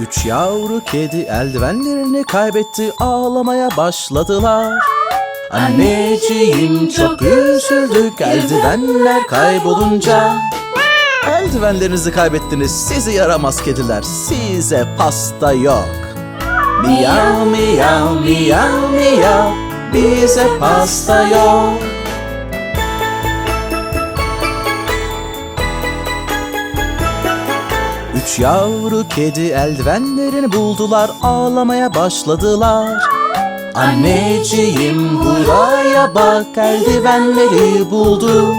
Üç yavru kedi eldivenlerini kaybetti ağlamaya başladılar. Anneciğim çok üzüldük eldivenler kaybolunca. Eldivenlerinizi kaybettiniz sizi yaramaz kediler size pasta yok. Miyav miyav miyav miyav bize pasta yok. Üç yavru kedi eldivenlerini buldular ağlamaya başladılar. Anneciğim buraya bak eldivenleri bulduk.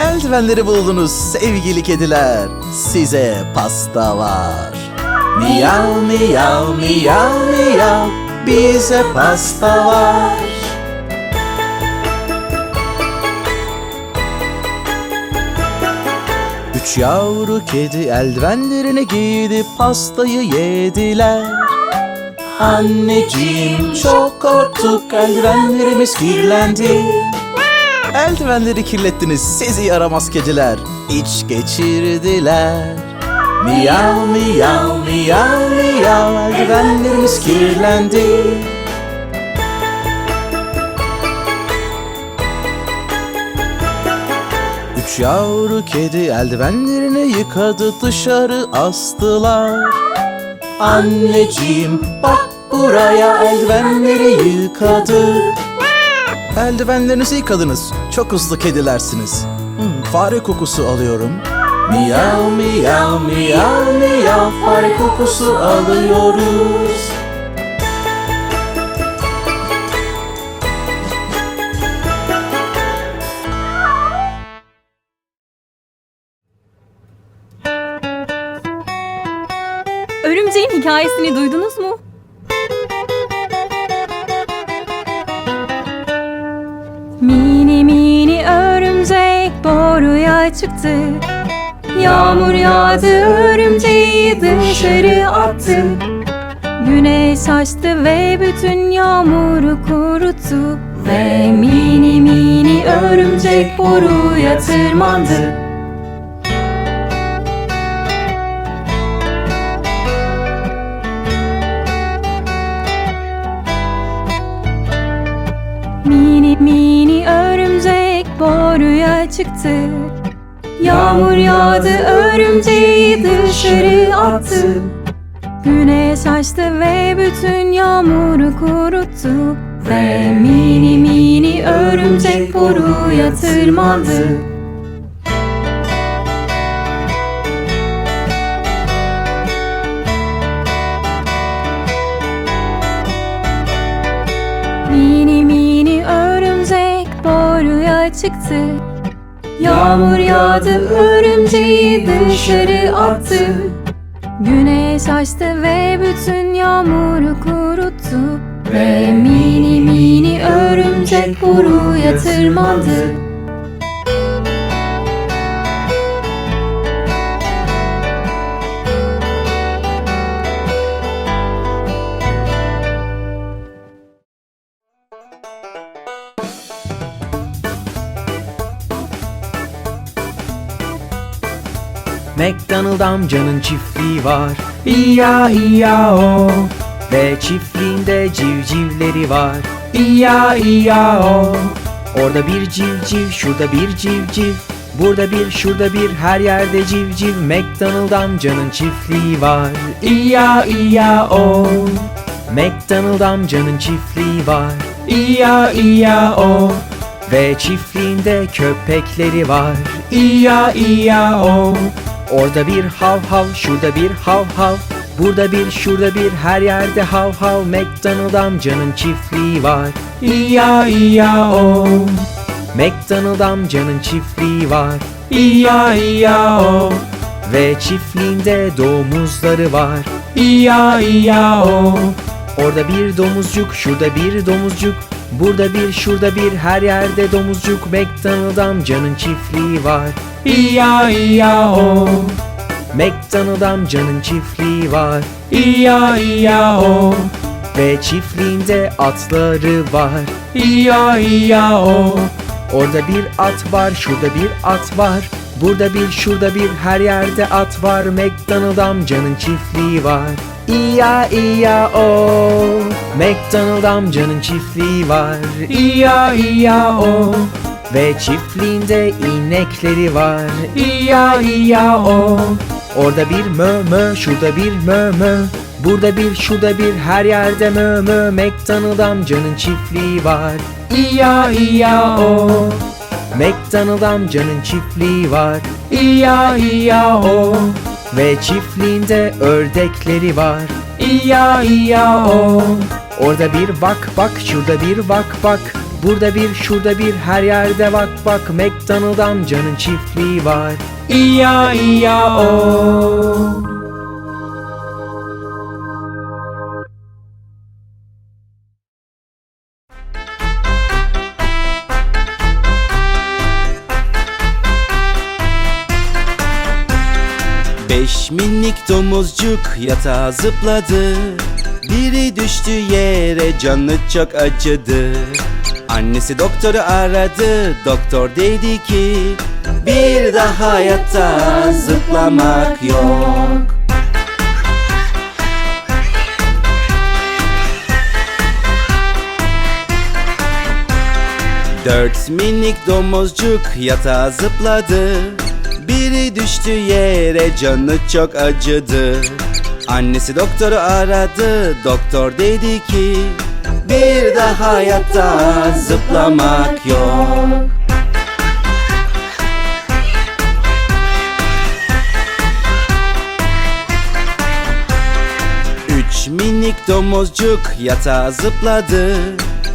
Eldivenleri buldunuz sevgili kediler. Size pasta var. Miyav miyav miyav miyav bize pasta var. Üç yavru kedi eldivenlerini giydi pastayı yediler. Anneciğim çok korktuk eldivenlerimiz kirlendi. Eldivenleri kirlettiniz sizi yaramaz kediler iç geçirdiler. Miyav miyav miyav miyav eldivenlerimiz kirlendi. Üç yavru kedi eldivenlerini yıkadı dışarı astılar. Anneciğim bak buraya eldivenleri yıkadı. Eldivenlerinizi yıkadınız. Çok hızlı kedilersiniz. Hmm, fare kokusu alıyorum. Miyav miyav miyav miyav fare kokusu alıyoruz. Örümceğin hikayesini duydunuz mu? Mini mini örümcek boruya çıktı. Yağmur yağdı örümceği dışarı attı. Güneş açtı ve bütün yağmuru kuruttu Ve mini mini örümcek boruya tırmandı Mini örümcek boruya çıktı. Yağmur yağdı örümceği dışarı attı. Güneş açtı ve bütün yağmuru kuruttu. Ve mini mini örümcek boruya tırmandı. Mini mini çıktı. Yağmur yağdı örümceği dışarı attı. Güneş açtı ve bütün yağmuru kuruttu. Ve mini mini örümcek boruya tırmandı McDonald amcanın çiftliği var. İya iya o Ve çiftliğinde civcivleri var. İya iya o Orada bir civciv şurada bir civciv. Burada bir şurada bir her yerde civciv. McDonald amcanın çiftliği var. İya iya o McDonald amcanın çiftliği var. İya iya o Ve çiftliğinde köpekleri var. İya iya o Orada bir hav hav, şurada bir hav hav. Burada bir, şurada bir, her yerde hav hav. McDonald amcanın çiftliği var. İya iya o. McDonald amcanın çiftliği var. İya iya o. Ve çiftliğinde domuzları var. İya iya o. Orada bir domuzcuk, şurada bir domuzcuk Burada bir, şurada bir, her yerde domuzcuk McDonald amcanın çiftliği var İya iya o McDonald amcanın çiftliği var İya iya o Ve çiftliğinde atları var İya iya o Orada bir at var, şurada bir at var. Burada bir, şurada bir, her yerde at var. McDonald amcanın çiftliği var. İya iya o. McDonald amcanın çiftliği var. İya iya o. Ve çiftliğinde inekleri var. İya iya o. Orada bir mö mö, şurada bir mö mö. Burada bir, şurada bir, her yerde mö mö. McDonald amcanın çiftliği var. İya iya o. McDonald amcanın çiftliği var. İya iya o. Ve çiftliğinde ördekleri var. İya iya o. Orada bir bak bak, şurada bir bak bak. Burada bir, şurada bir, her yerde bak bak. McDonald amcanın çiftliği var. İya iya o. minik domuzcuk yatağa zıpladı. Biri düştü yere canı çok acıdı. Annesi doktoru aradı Doktor dedi ki Bir daha yatağa zıplamak yok. Dört minik domuzcuk yatağa zıpladı Düştü yere canı çok acıdı. Annesi doktoru aradı Doktor dedi ki Bir daha yatağa zıplamak yok. Üç minik domuzcuk yatağa zıpladı.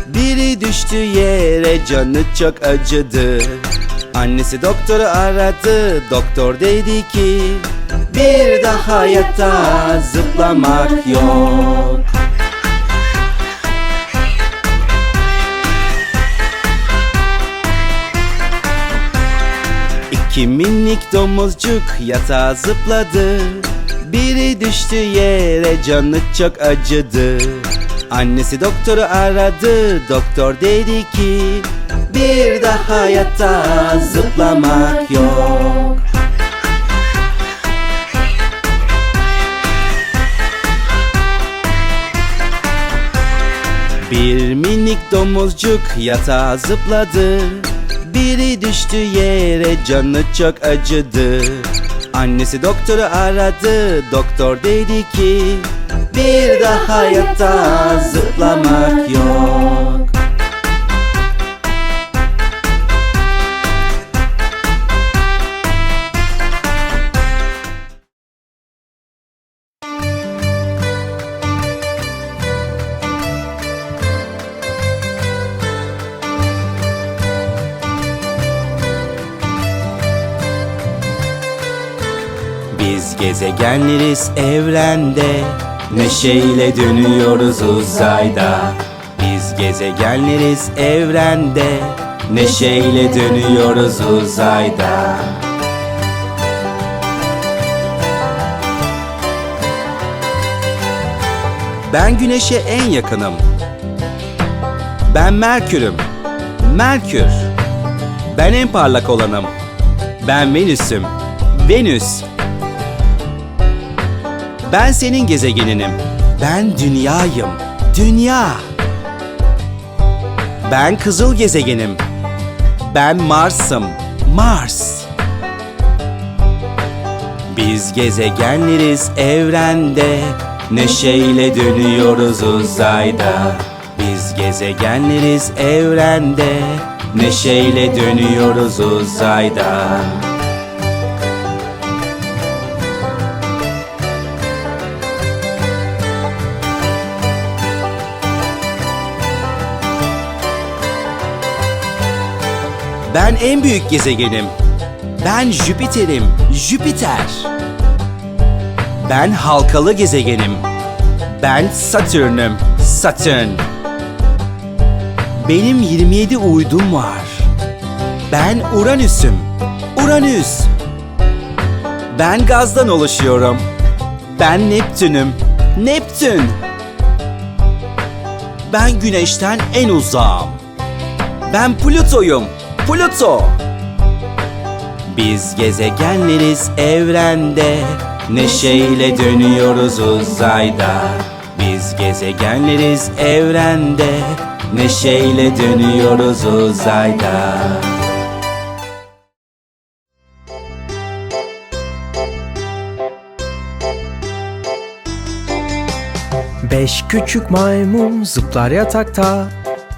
Biri düştü yere canı çok acıdı Annesi doktoru aradı Doktor dedi ki Bir daha yatağa zıplamak yok. İki minik domuzcuk yatağa zıpladı. Biri düştü yere canı çok acıdı. Annesi doktoru aradı Doktor dedi ki Bir daha yatağa zıplamak yok. Bir minik domuzcuk yatağa zıpladı. Biri düştü yere canı çok acıdı. Annesi doktoru aradı Doktor dedi ki Bir daha yatağa zıplamak yok gezegenleriz evrende. Neşeyle dönüyoruz uzayda. Biz gezegenleriz evrende. Neşeyle dönüyoruz uzayda. Ben güneşe en yakınım. Ben Merkür'üm. Merkür. Ben en parlak olanım. Ben Venüs'üm. Venüs Ben senin gezegeninim. Ben dünyayım. Dünya. Ben kızıl gezegenim. Ben Mars'ım. Mars. Biz gezegenleriz evrende. Neşeyle dönüyoruz uzayda. Biz gezegenleriz evrende. Neşeyle dönüyoruz uzayda Ben en büyük gezegenim. Ben Jüpiter'im. Jüpiter. Ben halkalı gezegenim. Ben Satürn'üm. Satürn. Benim 27 uydum var. Ben Uranüs'üm. Uranüs. Ben gazdan oluşuyorum. Ben Neptün'üm. Neptün. Ben Güneş'ten en uzağım. Ben Plüto'yum. Pluto Biz gezegenleriz evrende Neşeyle dönüyoruz uzayda. Biz gezegenleriz evrende Neşeyle dönüyoruz uzayda. Beş küçük maymun zıplar yatakta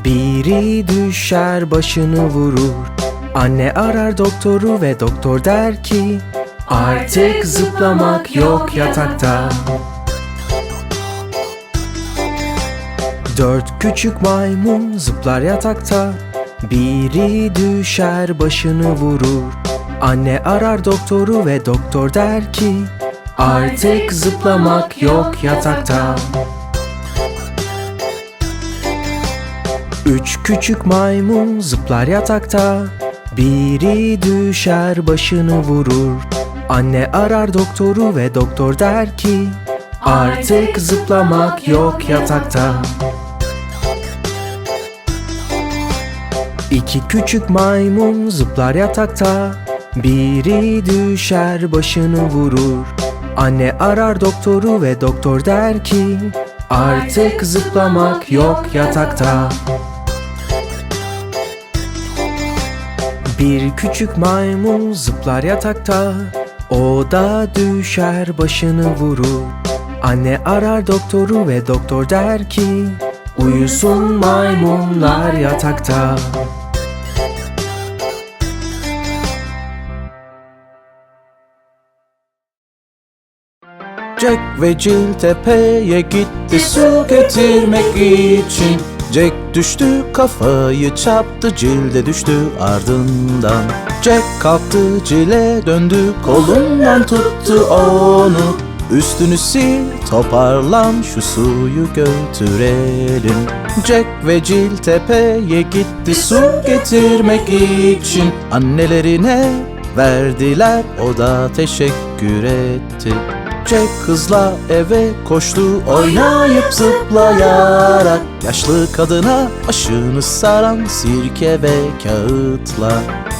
Biri düşer başını vurur. Anne arar doktoru ve doktor der ki Artık zıplamak yok yatakta. Dört küçük maymun zıplar yatakta. Biri düşer başını vurur. Anne arar doktoru ve doktor der ki Artık zıplamak yok yatakta Üç küçük maymun zıplar yatakta. Biri düşer başını vurur. Anne arar doktoru ve doktor der ki Artık zıplamak yok yatakta. İki küçük maymun zıplar yatakta. Biri düşer başını vurur. Anne arar doktoru ve doktor der ki Artık zıplamak yok yatakta Bir küçük maymun zıplar yatakta. O da düşer başını vurur. Anne arar doktoru ve doktor der ki Uyusun maymunlar yatakta. Jack ve Jill tepeye gitti su getirmek için Jack düştü kafayı çarptı Jill de düştü ardından. Jack kalktı Jill'e döndü kolundan tuttu onu. Üstünü sil toparlan şu suyu götürelim Jack ve Jill tepeye gitti su getirmek için. Annelerine verdiler o da teşekkür etti Jack hızla eve koştu oynayıp zıplayarak. Yaşlı kadına aşını saran sirke ve kağıtla.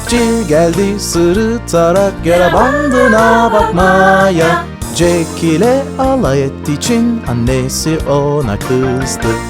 Jill geldi sırıtarak yara bandına bakmaya. Jack ile alay ettiği için annesi ona kızdı